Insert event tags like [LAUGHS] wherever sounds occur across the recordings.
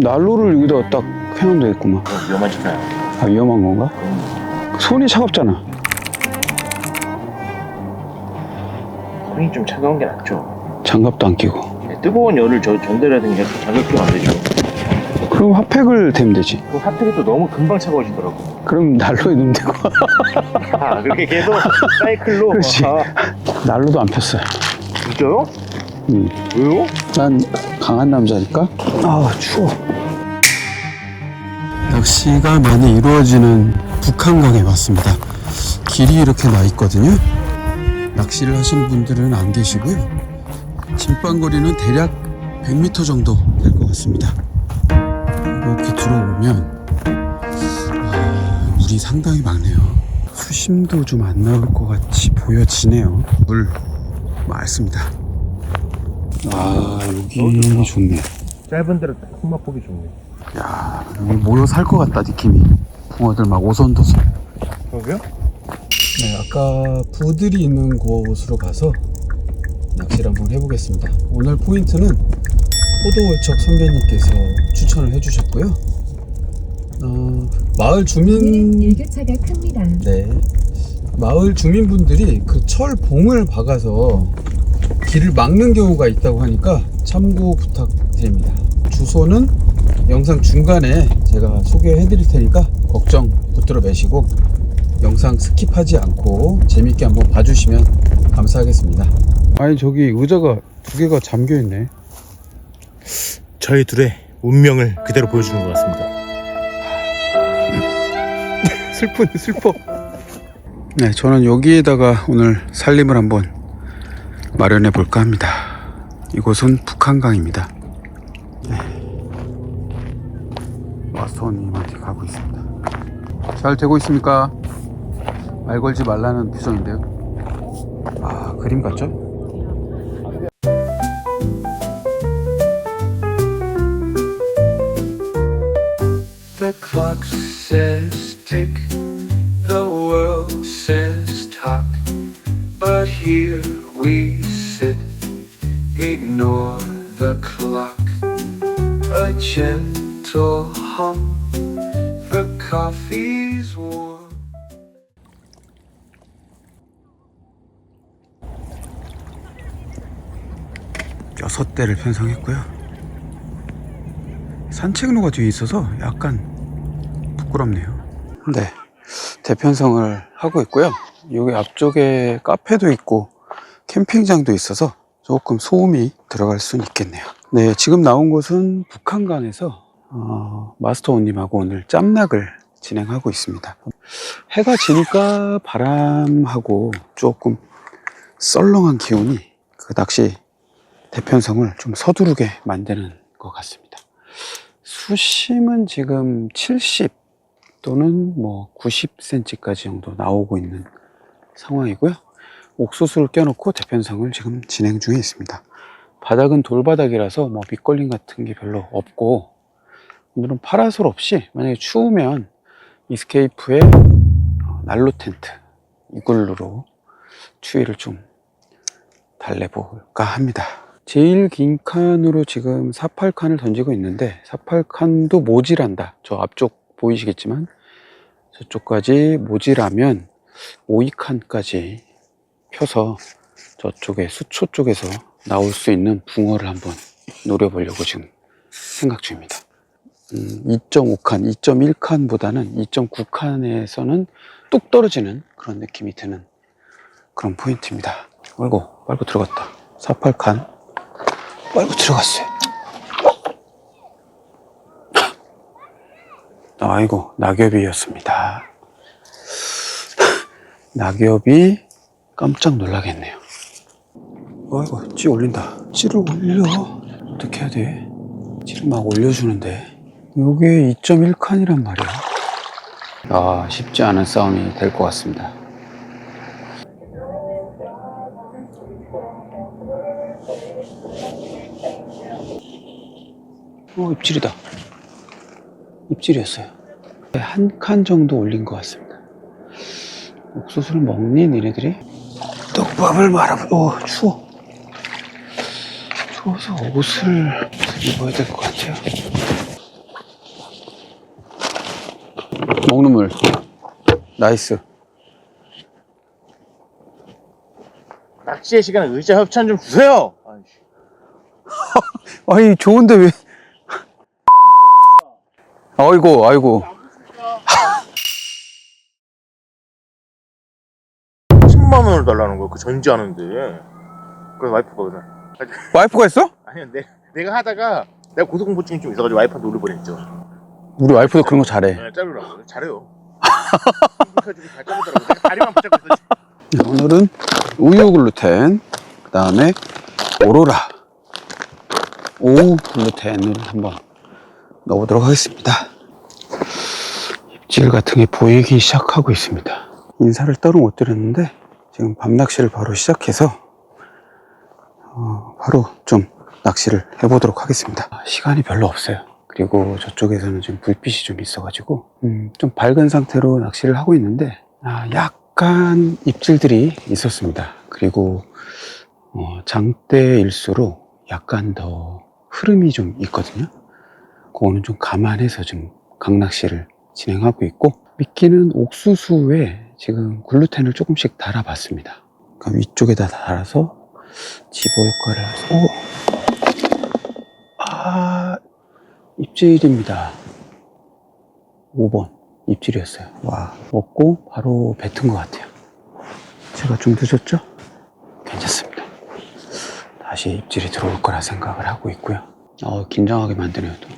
난로를 여기다 딱 해놓으면 되겠구만. 그거 위험하잖아요. 아, 위험한 건가? 손이 차갑잖아. 손이 좀 차가운 게 낫죠. 장갑도 안 끼고. 네, 뜨거운 열을 저 전달하는 게 자극하면 안 되죠. 그럼 핫팩을 대면 되지. 그 핫팩이 또 너무 금방 차가워지더라고. 그럼 난로에 넣으면 되고. [LAUGHS] 아, 그렇게 계속 사이클로. 그렇지. 아, 난로도 안 폈어요. 진짜요? 음. 왜요? 난 강한 남자니까. 아 추워. 낚시가 많이 이루어지는 북한강에 왔습니다. 길이 이렇게 나 있거든요. 낚시를 하시는 분들은 안 계시고요. 진방거리는 대략 100m 정도 될 것 같습니다. 이렇게 들어오면 아, 물이 상당히 많네요. 수심도 좀 안 나올 것 같이 보여지네요. 물 맑습니다. 아 여기 좋네. 짧은 데로 딱 손맛보기 좋네. 야 여기 모여 살 것 같다 느낌이. 붕어들 막 오선도선. 그러게요? 네 아까 부들이 있는 곳으로 가서 낚시를 한번 해보겠습니다. 오늘 포인트는 호도월척 선배님께서 추천을 해주셨고요. 어, 마을 주민 일교차가 큽니다. 네. 마을 주민분들이 그 철봉을 박아서 길을 막는 경우가 있다고 하니까 참고 부탁드립니다. 주소는 영상 중간에 제가 소개해 드릴 테니까 걱정 붙들어 매시고 영상 스킵하지 않고 재밌게 한번 봐주시면 감사하겠습니다. 아니 저기 의자가 두 개가 잠겨 있네. 저희 둘의 운명을 그대로 보여주는 것 같습니다. [LAUGHS] 슬픈 슬퍼. 네, 저는 여기에다가 오늘 살림을 한번 마련해 볼까 합니다. 이곳은 북한강입니다. 네. 마스터님한테 가고 있습니다. 잘 되고 있습니까? 말 걸지 말라는 표정인데요. 아, 그림 같죠? Gentle hum, the coffee's warm. 여섯 대를 편성했고요. 산책로가 뒤에 있어서 약간 부끄럽네요. 네. 대편성을 하고 있고요. 여기 앞쪽에 카페도 있고 캠핑장도 있어서 조금 소음이 들어갈 수는 있겠네요. 네. 지금 나온 곳은 북한강에서 어, 마스터 원님하고 오늘 짬낙을 진행하고 있습니다. 해가 지니까 바람하고 조금 썰렁한 기온이 그 낚시 대편성을 좀 서두르게 만드는 것 같습니다. 수심은 지금 70 또는 뭐 90cm까지 정도 나오고 있는 상황이고요. 옥수수를 껴놓고 대편성을 지금 진행 중에 있습니다. 바닥은 돌바닥이라서 뭐 밑걸림 같은 게 별로 없고 오늘은 파라솔 없이 만약에 추우면 이스케이프의 어, 난로 텐트 이글루로 추위를 좀 달래볼까 합니다. 제일 긴 칸으로 지금 48칸을 던지고 있는데 48칸도 모질한다. 저 앞쪽 보이시겠지만 저쪽까지 모질하면 52칸까지 펴서 저쪽에 수초 쪽에서 나올 수 있는 붕어를 한번 노려보려고 지금 생각 중입니다. 음, 2.5칸, 2.1칸보다는 2.9칸에서는 뚝 떨어지는 그런 느낌이 드는 그런 포인트입니다. 아이고, 빨고 들어갔다. 48칸. 빨고 들어갔어요. 아이고, 낙엽이었습니다. 낙엽이 깜짝 놀라겠네요. 아이고, 찌 올린다. 찌를 올려. 어떻게 해야 돼? 찌를 막 올려주는데. 요게 2.1칸이란 말이야. 아, 쉽지 않은 싸움이 될 것 같습니다. 어, 입질이다. 입질이었어요. 한 칸 정도 올린 것 같습니다. 옥수수를 먹니, 니네들이? 떡밥을 말아보, 어, 추워. 추워서 옷을 입어야 될 것 같아요. 먹는 물. 나이스. 낚시의 시간에 의자 협찬 좀 주세요. 아, 이 [LAUGHS] 아니, 좋은데 왜. [LAUGHS] 아이고, 아이고. [LAUGHS] 천만 원을 달라는 거야. 그 전지하는데. 그래서 와이프가 그냥 와이프가 했어? 아니야, 내, 내가 하다가 내가 고소공포증이 좀 있어가지고 와이프한테 올릴 뻔했죠. 우리 와이프도 그런 거 잘해. 네, 자르라고. 잘해요. 행복해가지고 잘 자르더라고. 내가 다리만 붙잡고 있었지. 네, 오늘은 우유 글루텐, 그 다음에 오로라, 오우 글루텐을 한번 넣어보도록 하겠습니다. 입질 같은 게 보이기 시작하고 있습니다. 인사를 따로 못 드렸는데 지금 밤 낚시를 바로 시작해서 어, 바로 좀 낚시를 해보도록 하겠습니다. 아, 시간이 별로 없어요. 그리고 저쪽에서는 지금 불빛이 좀 있어가지고 음, 좀 밝은 상태로 낚시를 하고 있는데 아, 약간 입질들이 있었습니다. 그리고 어, 장대일수록 약간 더 흐름이 좀 있거든요. 그거는 좀 감안해서 지금 강낚시를 진행하고 있고 미끼는 옥수수에 지금 글루텐을 조금씩 달아봤습니다. 그러니까 위쪽에다 달아서 집어 효과를 해서 오! 아 입질입니다. 5번 입질이었어요. 와 먹고 바로 뱉은 것 같아요. 제가 좀 늦었죠? 괜찮습니다. 다시 입질이 들어올 거라 생각을 하고 있고요. 어, 긴장하게 만드네요. 또.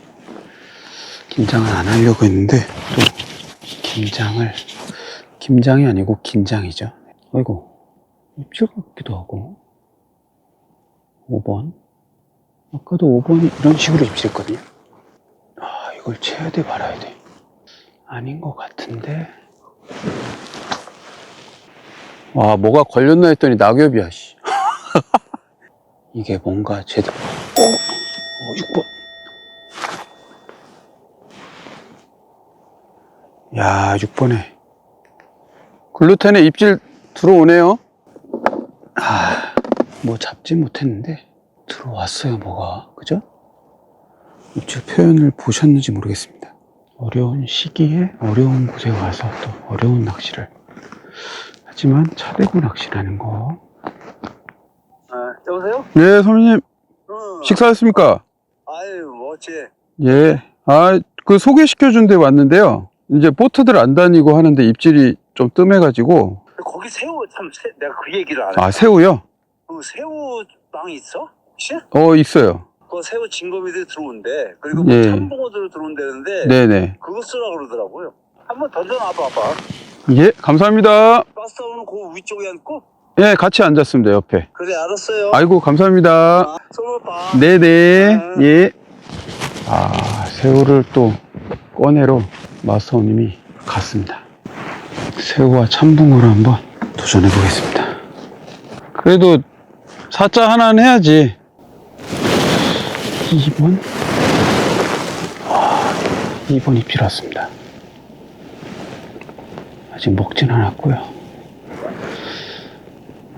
긴장을 안 하려고 했는데 또 긴장을 김장이 아니고 긴장이죠. 아이고 입질 같기도 하고 5번 아까도 5번이 이런 식으로 입질했거든요. 아 이걸 돼 말아야 돼. 아닌 것 같은데. 와, 뭐가 걸렸나 했더니 낙엽이야, 씨. [LAUGHS] 이게 뭔가 제대로. 어? 어, 6번. 야, 6번에. 글루텐에 입질 들어오네요. 아, 뭐 잡지 못했는데 들어왔어요, 뭐가. 그죠? 입질 표현을 보셨는지 모르겠습니다. 어려운 시기에 어려운 곳에 와서 또 어려운 낚시를 하지만 차대고 낚시라는 거. 아, 여보세요? 네, 선배님 어. 식사했습니까? 아유, 뭐지? 예. 아, 그 소개시켜준 데 왔는데요. 이제 보트들 안 다니고 하는데 입질이 좀 뜸해가지고. 거기 새우 참 새, 내가 그 얘기를 안 해. 아, 새우요? 그 새우 빵이 있어? 혹시? 어, 있어요. 그 새우 진거미들이 들어온대. 그리고 예. 뭐 참붕어들 들어온다는데 네네. 그거 쓰라 그러더라고요. 한번 던져놔 봐 봐. 예, 감사합니다. 가스타운은 그 위쪽에 앉고? 예, 같이 앉았습니다, 옆에. 그래, 알았어요. 아이고, 감사합니다. 아, 봐. 네네. 음. 예. 아, 새우를 또 꺼내러 마스터님이 갔습니다. 새우와 참붕어를 한번 도전해 보겠습니다. 그래도 사자 하나는 해야지. 2번? 와, 2번이 필요했습니다. 아직 먹진 않았고요.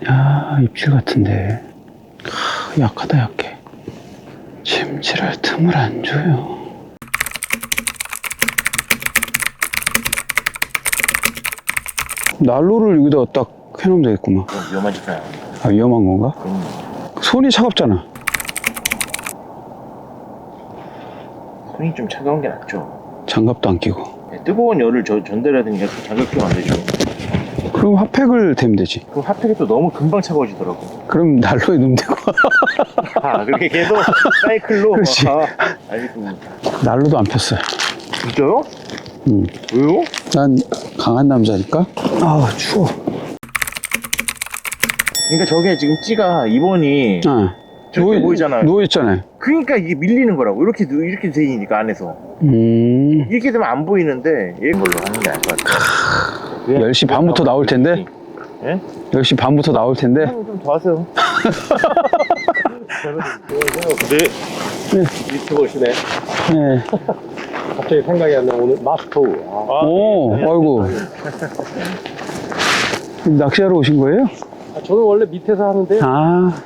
야, 입질 같은데. 아, 약하다, 약해. 침질할 틈을 안 줘요. 난로를 여기다 딱 해놓으면 되겠구만. 아요 아, 위험한 건가? 손이 차갑잖아. 손이 좀 차가운 게 낫죠. 장갑도 안 끼고. 네, 뜨거운 열을 저, 전달해야 되니까 장갑 끼면 안 되죠. 그럼 핫팩을 대면 되지. 그럼 핫팩이 또 너무 금방 차가워지더라고. 그럼 난로에 넣으면 되고. [LAUGHS] 아, 그렇게 계속 사이클로? [LAUGHS] 그렇지. 아, 알겠습니다. 난로도 안 폈어요. 진짜요? 음. 왜요? 난 강한 남자니까. 아, 추워. 그러니까 저게 지금 찌가 2번이 아, 저렇게 보이잖아요. 누워 있잖아요. 그러니까 이게 밀리는 거라고. 이렇게, 누- 이렇게 되니까 안에서. 음. 이렇게 되면 안 보이는데 얘 걸로 하는 게 나을 것 같아. 10시 반부터 나올 텐데? 예? 10시 반부터 나올 텐데. 좀더 하세요. 네. 유튜버시네. 네. 갑자기 생각이 안 나. 오늘 마스터. 아, 오, 아이고. 낚시하러 오신 거예요? 아, 저는 원래 밑에서 하는데 요 아.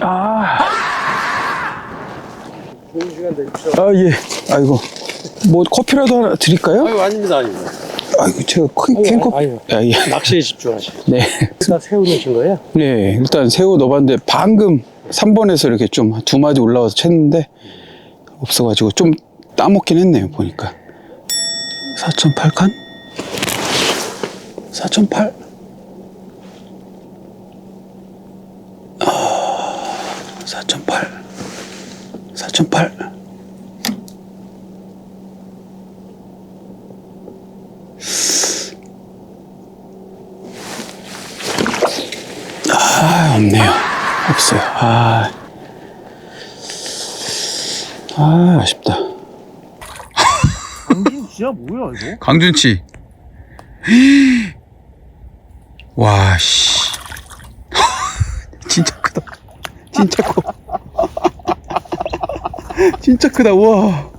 아. 아, 예. 아이고. 뭐, 커피라도 하나 드릴까요? 아유, 아닙니다, 아닙니다. 아이고, 제가 큰, 아유, 캔 커피. 아유. 아, 예. [LAUGHS] 낚시에 집중하시고. 네. 일단 새우 넣으신 거예요? 네, 일단 새우 넣어봤는데 방금 3번에서 이렇게 좀 두 마디 올라와서 챘는데 없어가지고 좀 따먹긴 했네요, 보니까. 4.8칸? 4.8? 아, 4.8. 4.8. 아, 없네요. 없어요. 아. 아, 아쉽다. 진짜 뭐야, 이거? 강준치. 와, 씨. [LAUGHS] 진짜 크다. 진짜 커. 진짜 크다, 우와.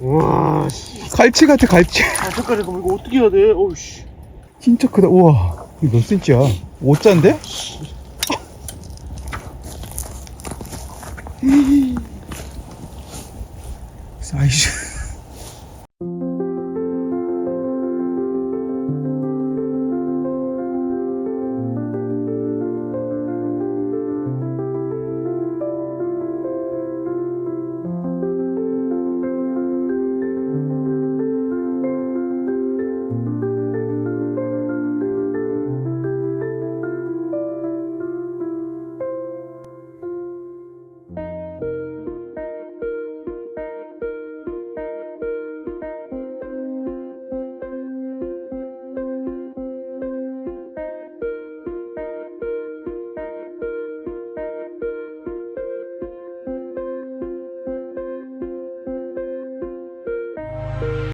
우와, 씨. 갈치 같아, 갈치. 아, 색깔 이거 이거 어떻게 해야 돼? 어우, 씨. 진짜 크다, 우와. 이거 몇 센치야? 5자인데?